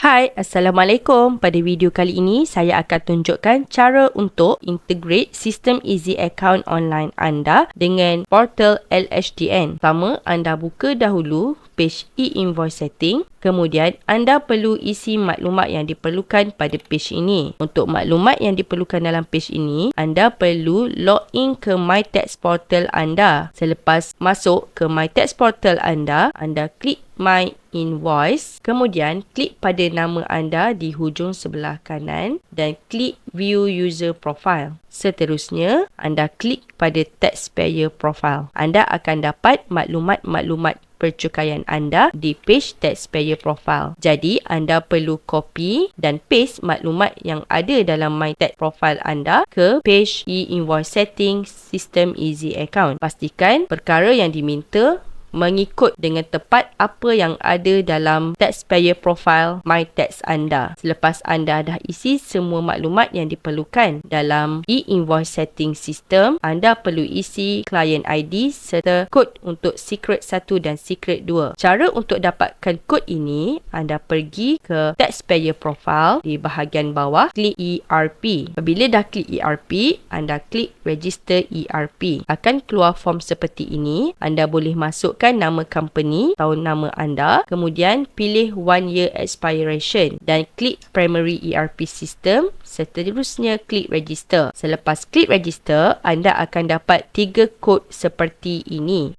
Hai, Assalamualaikum. Pada video kali ini, saya akan tunjukkan cara untuk integrate sistem Easy Account online anda dengan portal LHDN. Pertama, anda buka dahulu page e-invoice setting. Kemudian, anda perlu isi maklumat yang diperlukan pada page ini. Untuk maklumat yang diperlukan dalam page ini, anda perlu login ke MyTax portal anda. Selepas masuk ke MyTax portal anda, anda klik My Invoice. Kemudian, klik pada nama anda di hujung sebelah kanan dan klik View User Profile. Seterusnya, anda klik pada Taxpayer Profile. Anda akan dapat maklumat-maklumat percukaian anda di page taxpayer profile. Jadi, anda perlu copy dan paste maklumat yang ada dalam my tax profile anda ke page e-invoice setting system easy account. Pastikan perkara yang diminta mengikut dengan tepat apa yang ada dalam taxpayer profile my tax anda. Selepas anda dah isi semua maklumat yang diperlukan dalam e-invoice setting system, anda perlu isi client ID serta kod untuk secret 1 dan secret 2. Cara untuk dapatkan kod ini, anda pergi ke taxpayer profile di bahagian bawah, klik ERP. Apabila dah klik ERP, anda klik register ERP. Akan keluar form seperti ini, anda boleh masuk masukkan nama company, tahun nama anda, kemudian pilih one year expiration dan klik primary ERP system seterusnya klik register. Selepas klik register, anda akan dapat tiga kod seperti ini.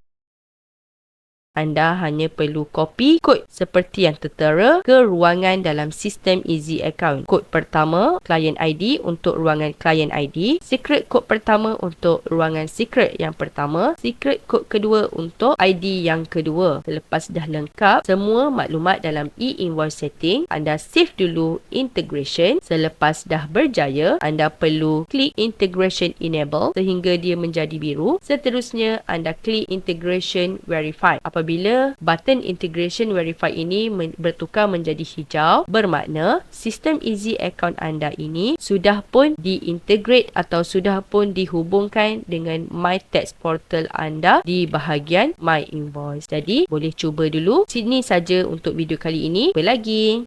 Anda hanya perlu copy kod seperti yang tertera ke ruangan dalam sistem Easy Account. Kod pertama, client ID untuk ruangan client ID. Secret kod pertama untuk ruangan secret yang pertama. Secret kod kedua untuk ID yang kedua. Selepas dah lengkap semua maklumat dalam e-invoice setting, anda save dulu integration. Selepas dah berjaya, anda perlu klik integration enable sehingga dia menjadi biru. Seterusnya, anda klik integration verify. Apa apabila button integration verify ini bertukar menjadi hijau bermakna sistem easy account anda ini sudah pun diintegrate atau sudah pun dihubungkan dengan my tax portal anda di bahagian my invoice. Jadi boleh cuba dulu. Sini saja untuk video kali ini. Berlagi